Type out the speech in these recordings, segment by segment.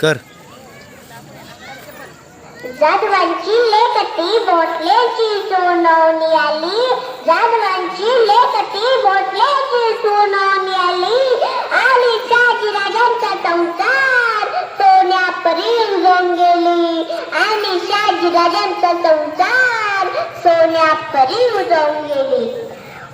कर. जाधवांची लेखती बोटलेची सोनवणी आली. जाधवांची लेखती बोटलेची सोनवणी आली. आली शाजी राजांचा संसार. सोन्यापरी घेऊन गेली. आणि शाजी राजांचा संसार. सोन्यापरी उजवून गेली.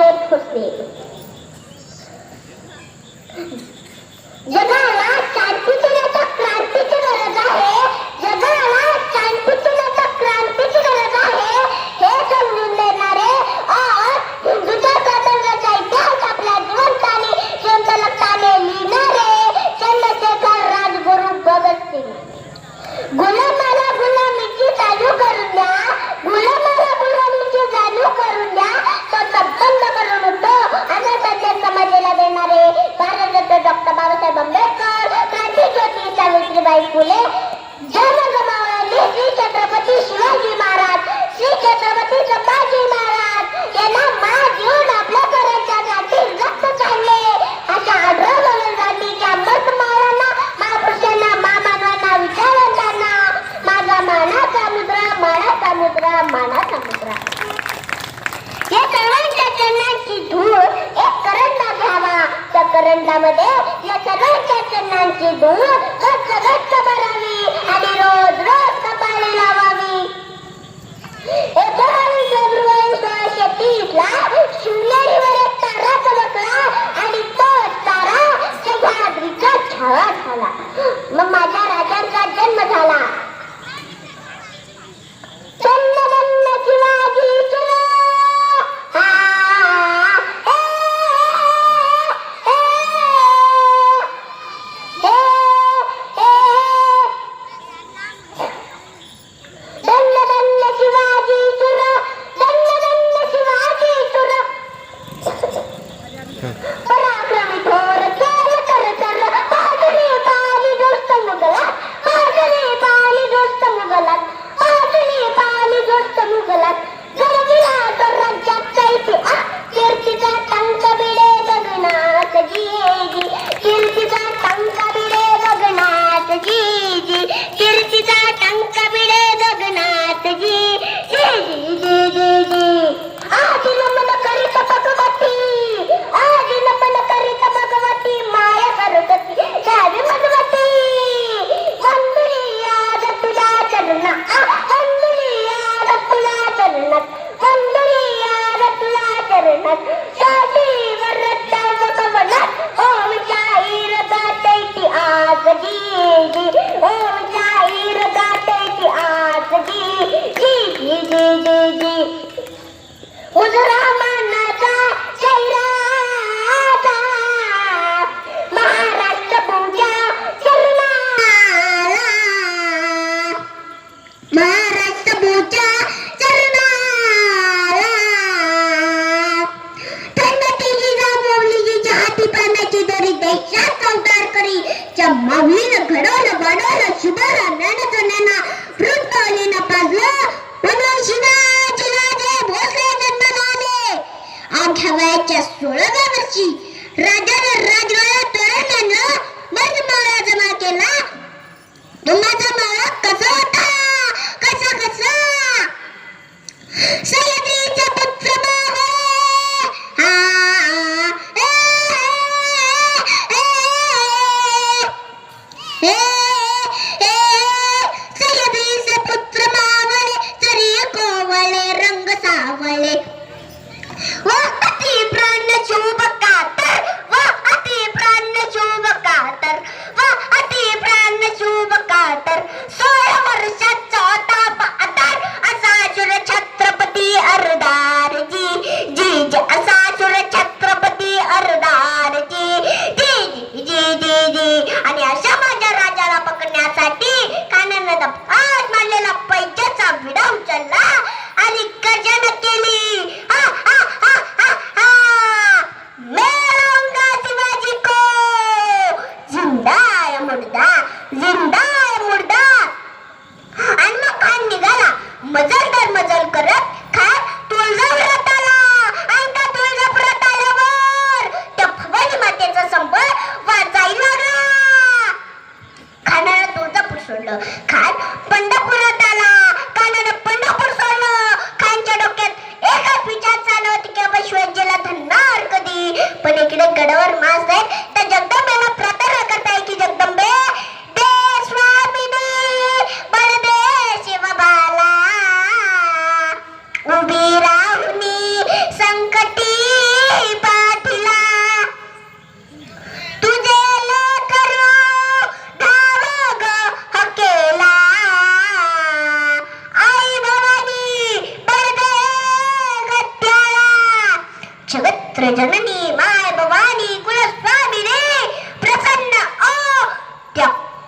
आहेत खुसने फुले धर्म श्री छत्रपती शिवाजी महाराज श्री छत्रपती संभाजी महाराज यांना मा देऊन आपल्या करंजासाठी रक्त काढले अशा आढळ गगनगाठीच्या मत मावळांना महापुरुषांना मा मानवांना माझा माना समुद्र माना समुद्र माना समुद्र या सर्वांच्या चरणांची धूळ एक करंडा घ्यावा. त्या करंडामध्ये या सर्वांच्या चरणांची धूळ जगन्नाथजी। जी जी जी जी आजी नमन करीत भगवती। आजी नमन करीत भगवती। माया सरस्वती शारी भगवती मंदुरी याद तुला चरणा मंदुरी याद तुला चरणात मंदुरी याद तुला चरणात मोठ्या वयाच्या सोळाव्या वर्षी राजाने राजवाडा तोरण आणलं मग जमा केला. तुम्हाला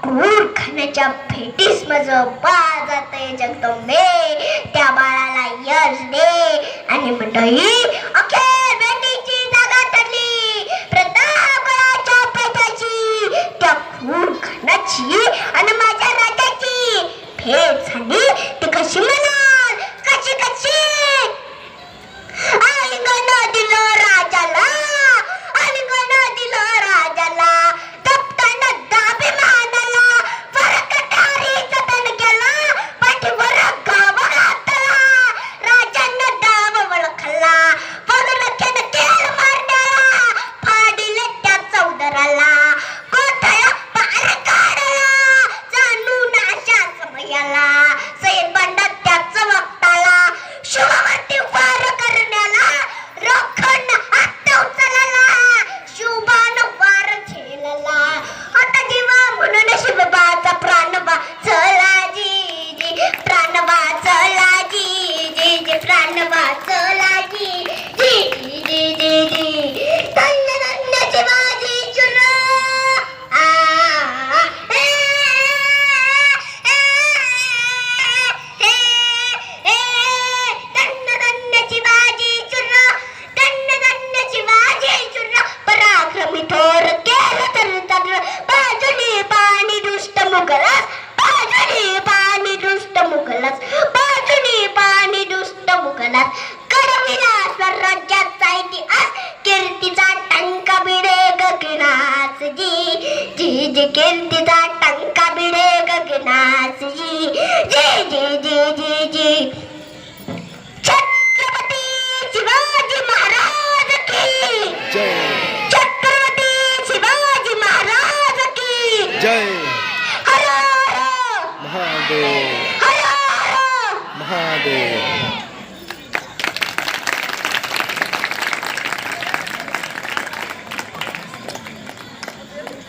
मूर्खण्याच्या भेटीस मज जगतो जगदंबे. त्या बाळाला यश दे. आणि मंडळी अखेर कीर्तीचा टंका बिडे गगनासजी जय जय जय जय जय। छत्रपती शिवाजी महाराज की। जय। छत्रपती शिवाजी महाराज की। जय। हर हर। महादेव। हर हर। महादेव।